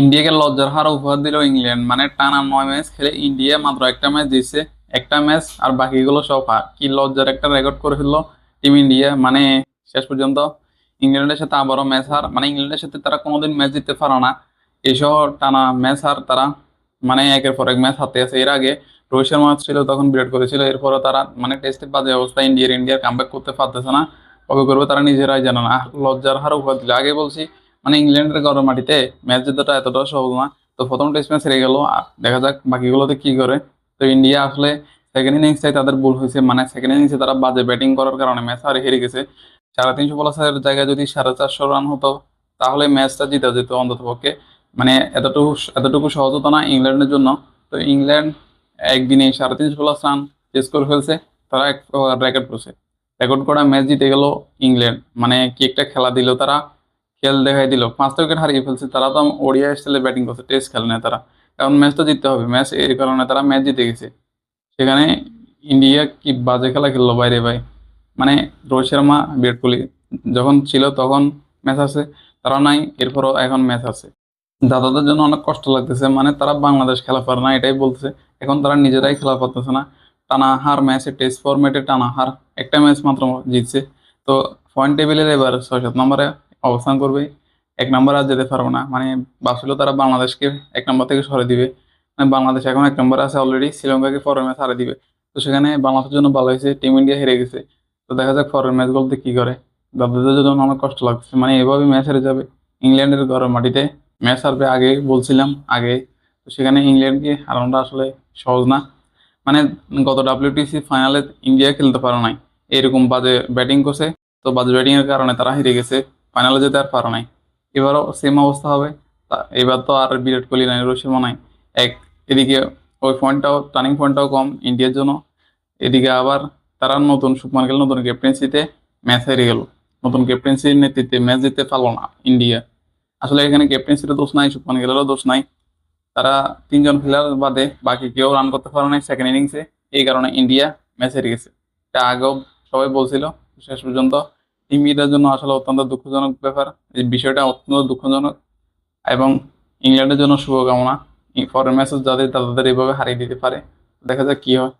ইন্ডিয়াকে লজ্জার হার উপহার দিল ইংল্যান্ড। মানে টানা নয় ম্যাচ খেলে ইন্ডিয়া মাত্র একটা ম্যাচ জিতছে, একটা ম্যাচ আর বাকিগুলো সব হার। কি লজ্জার একটা রেকর্ড করে ফেলল টিম ইন্ডিয়া। মানে শেষ পর্যন্ত ইংল্যান্ডের সাথে আবারও ম্যাচ হার। মানে ইংল্যান্ডের সাথে তারা কোনোদিন ম্যাচ জিততে পারো না। এইসব টানা ম্যাচ হার তারা মানে একের পর এক ম্যাচ হাতে আছে। এর আগে রোহিত শর্মা ছিল, তখন বিরাট করেছিল এরপরও তারা মানে টেস্টের বাজে অবস্থা। ইন্ডিয়ার ইন্ডিয়ার কামব্যাক করতে পারতেছে না। কবে করবে তারা নিজেরাই জানে না। লজ্জার হার উপহার দিল। আগে বলছি মানে ইংল্যান্ডের গরম মাটিতে ম্যাচ জেতাটা এতটা সহজ না। তো প্রথম টেস্ট ম্যাচ হেরে গেল, আর দেখা যাক বাকিগুলোতে কি করে। তো ইন্ডিয়া আসলে সেকেন্ড ইনিংসটাই তাদের ভুল হয়েছে মানে সেকেন্ড ইনিংসে তারা বাজে ব্যাটিং করার কারণে ম্যাচ আর হেরে গেছে। সাড়ে তিনশো প্লাসের জায়গায় যদি সাড়ে চারশো রান হতো, তাহলে ম্যাচটা জিতে যেত অন্তত পক্ষে মানে এতটুকু এতটুকু সহজ হতো না ইংল্যান্ডের জন্য। তো ইংল্যান্ড একদিনে সাড়ে তিনশো প্লাস রান চেস করে ফেলছে, তারা এক রেকর্ড করছে। রেকর্ড করা ম্যাচ জিতে গেল ইংল্যান্ড। মানে কি একটা খেলা দিল তারা। খেল দেখাই দিল। পাঁচটা উইকেট হারিয়ে ফেলছে। তারা তো ওডিআই স্টাইলে ব্যাটিং করছে। টেস্ট খেলে না তারা। কারণ ম্যাচ তো জিততে হবে। ম্যাচ এর কারণে তারা ম্যাচ জিতে গেছে। সেখানে ইন্ডিয়া কি বাজে খেলা খেললো বাইরে ভাই? মানে রোহিত শর্মা, বিরাট কোহলি যখন ছিল তখন ম্যাচ আছে। তারা নাই, এরপরও এখন ম্যাচ আছে। দাদাদের জন্য অনেক কষ্ট লাগতেছে। মানে তারা বাংলাদেশ খেলা পারে না, এটাই বলতেছে। এখন তারা নিজেরাই খেলা পারতেছে না। টানা হার ম্যাচে টেস্ট ফরম্যাটে টানা হার। একটা ম্যাচ মাত্র জিতছে। তো পয়েন্ট টেবিলের এবার ছয় সাত নম্বরে অবস্থান করবে। এক নম্বর আর যেতে পারব না। মানে ভাবছিল তারা বাংলাদেশকে এক নম্বর থেকে সরে দিবে। মানে বাংলাদেশ এখন এক নম্বর আছে অলরেডি শ্রীলঙ্কাকে পরের ম্যাচ হারিয়ে দিবে। তো সেখানে বাংলাদেশের জন্য ভালো হয়েছে টিম ইন্ডিয়া হেরে গেছে। তো দেখা যাক পরের ম্যাচগুলোতে কি করে। দাদাদের জন্য অনেক কষ্ট লাগছে মানে এভাবে ম্যাচ হেরে যাবে ইংল্যান্ডের ঘরের মাটিতে। ম্যাচ হারবে আগে বলছিলাম, আগে। তো সেখানে ইংল্যান্ডকে হারানোটা আসলে সহজ না। মানে গত ডাব্লিউটিসি ফাইনালে ইন্ডিয়া খেলতে পারে নাই। এরকম বাজে ব্যাটিং করছে। তো বাজে ব্যাটিংয়ের কারণে তারা হেরে গেছে। ফাইনালে যেতে আর পারে নাই। এবারও সেম অবস্থা হবে। এবার তো আর বিরাট কোহলি নাই রোহিত শর্মা নাই। এক, এদিকে ওই পয়েন্টটাও টার্নিং পয়েন্টটাও কম ইন্ডিয়ার জন্য। এদিকে আবার তারা নতুন সুকুমার গেল, নতুন ক্যাপ্টেন্সিতে ম্যাচ হেরে গেল। নতুন ক্যাপ্টেন্সির নেতৃত্বে ম্যাচ জিততে পারল না ইন্ডিয়া আসলে এখানে ক্যাপ্টেন্সির দোষ নাই, সুকুমার গেলেরও দোষ নাই। তারা তিনজন প্লেয়ার বাদে বাকি কেউ রান করতে পারে নাই সেকেন্ড ইনিংসে এই কারণে ইন্ডিয়া ম্যাচ হেরে গেছে। এটা আগেও সবাই বলছিল, শেষ পর্যন্ত মেয়েটার জন্য আসলে অত্যন্ত দুঃখজনক ব্যাপার। এই বিষয়টা অত্যন্ত দুঃখজনক এবং ইংল্যান্ডের জন্য শুভকামনা। ফরেন ম্যাচে যাদের, তাদের এইভাবে হারিয়ে দিতে পারে। দেখা যাক কী হয়।